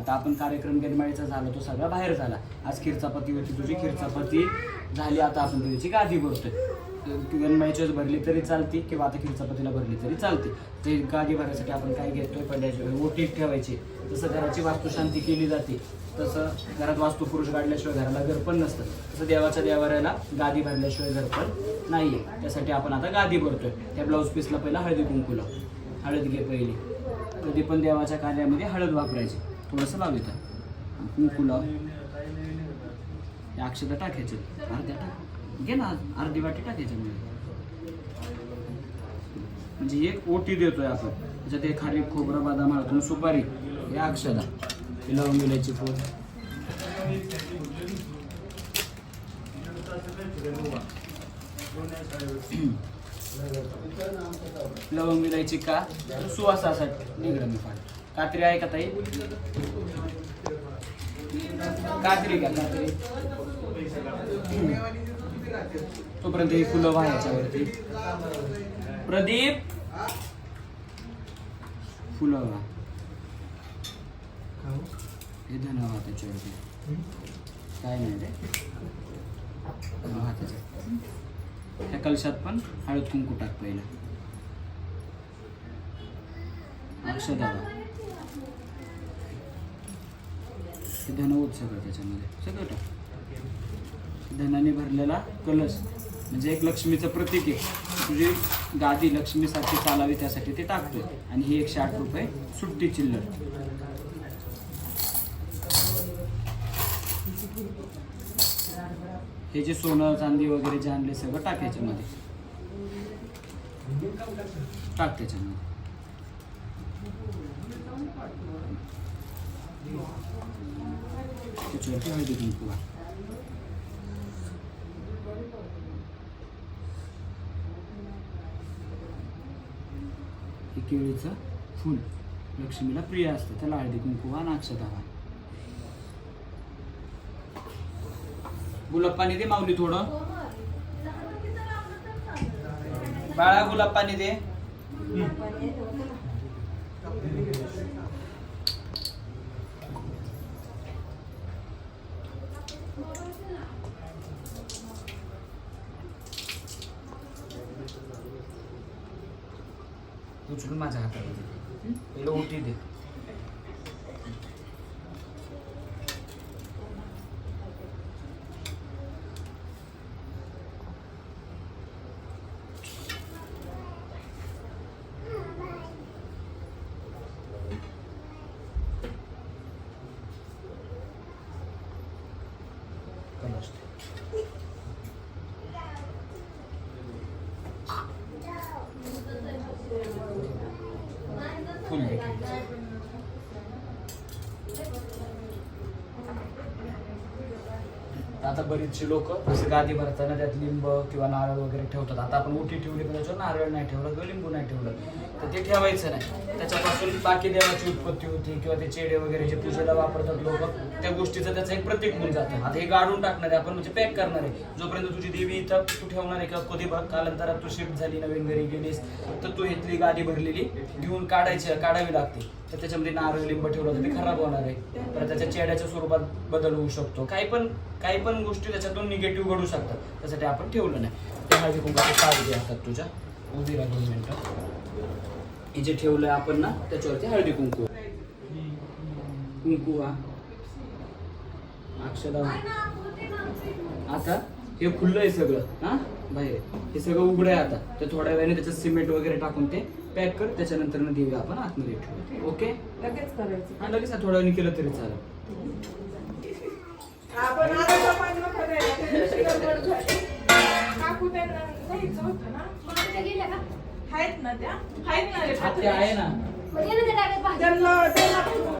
आता आपण कार्यक्रम गिरमाळीचा झाला तो सगळा बाहेर झाला. आज खीरचापाती होती तुझी खीरचापाती झाली आता आपण तुझी गादी भरतोय. गणमाईची भरली तरी चालते किंवा आता खिरचापतीला भरली तरी चालते. ते गादी भरण्यासाठी आपण काय घेतोय? पडल्याशिवाय ओटीत ठेवायची. जसं घराची वास्तुशांती केली जाते तसं घरात वास्तू पुरुष काढल्याशिवाय घराला घर पण नसतं. तसं देवाच्या देवाऱ्याला गादी भरल्याशिवाय घर पण आहे त्यासाठी आपण आता गादी भरतोय. त्या ब्लाऊज पीसला पहिला हळदी कुंकू हळद घे पहिली. कधी पण देवाच्या कार्यामध्ये हळद वापरायची. थोडंसं लाव कुंकू लाव. या अक्षता टाकायचे. अर्ध्या टाक. घे ना अर्धी वाटी टाकायची म्हणजे एक ओटी देतोय आपण. त्याच्यात एक खारी खोबरं बदाम हळद सुपारी. या अक्षदा ही लवंग विलायची फूल लवंग विलायची का? सुवासासाठी. निघलं मी फार. कात्री आहे का ताई? कात्री का कात्री? तोपर्यंत ही फुलं व्हायच्या वरती प्रदीप? फुलं व्हा. हे धन व्हा त्याच्यावरती. काय नाही त्याच्यात. त्या कलशात पण हळद कुंकू टाक पहिला. अक्षदा धन होत सगळं त्याच्यामध्ये. सगळं टाक. धनाने भरलेला कलश. म्हणजे एक लक्ष्मीचं प्रतीक आहे. तुझी गादी लक्ष्मीसाठी चालावी त्यासाठी ते टाकतोय. आणि ही एकशे आठ रुपये सुट्टी चिल्लर. हे जे सोनं चांदी वगैरे जे आणले सगळं टाक याच्यामध्ये. टाक त्याच्यामध्ये. त्याच्यावरती हळदी कुंकू वाह. हे केळीचं फूल लक्ष्मीला प्रिय असतं त्याला हळदी कुंकू आणि अक्षता व्हा. गुलाब पाणी दे माऊली थोडं बाळा गुलाब पाणी दे उचलून माझ्या हाताला दे पहिलं ओटी दे कलश दे. फुल दे आता बरीचशी लोक जसं गादी भरताना त्यात लिंब किंवा नारळ वगैरे ठेवतात. आता आपण ओटी ठेवली पण त्याच्यावर नारळ नाही ठेवलं किंवा लिंबू नाही ठेवलं. तर ते ठेवायचं नाही. त्याच्यापासून बाकी देवाची उत्पत्ती होती किंवा ते चेडे वगैरे जे पूजेला वापरतात लोक त्या गोष्टीचं त्याचं एक प्रतीक होऊन जातं. आता हे गाडून टाकणार आहे आपण म्हणजे पॅक करणार. आहे जोपर्यंत तुझी देवी इथं तू ठेवणार आहे किंवा कधी कालांतरात तू शिफ्ट झाली नवीन घरी गेलीस तर तू इथली गादी भरलेली घेऊन काढायची काढावी लागते. तर त्याच्यामध्ये नारळ लिंब ठेवलं तर ते खराब होणार आहे. तर त्याच्या चेड्याच्या स्वरूपात बदल होऊ शकतो. काही पण काही पण गोष्टी त्याच्यातून निगेटिव्ह घडू शकतात. त्यासाठी आपण ठेवलं नाही. ते हळदी कुंकाचे काढ दे हातात तुझ्या. उभी राहा दोन मिनिटं. हे जे ठेवलंय आपण ना त्याच्यावरती हळदी कुंकू. कुंकू हा. अक्षदा. आता हे खुल्लं आहे सगळं हा? बाहेर. हे सगळं उघडं आहे आता. ते थोड्या वेळाने त्याच्यात सिमेंट वगैरे टाकून ते पॅक कर. त्याच्यानंतर देऊया आपण आतमध्ये ठेवू ओके? लगेच करायचं. हा लगेच थोड्या वेळाने केलं तरी चालेल. आपण आता पाणी करायला त्या दिवशी गडबड झाली. काकू त्यांना न्यायचं होतं ना? ते गेले का? आहेत ना त्या? आहेत ना रे हा, ते आहे ना. मग गेले ते डायरेक्ट भाजी. त्यांना त्यांना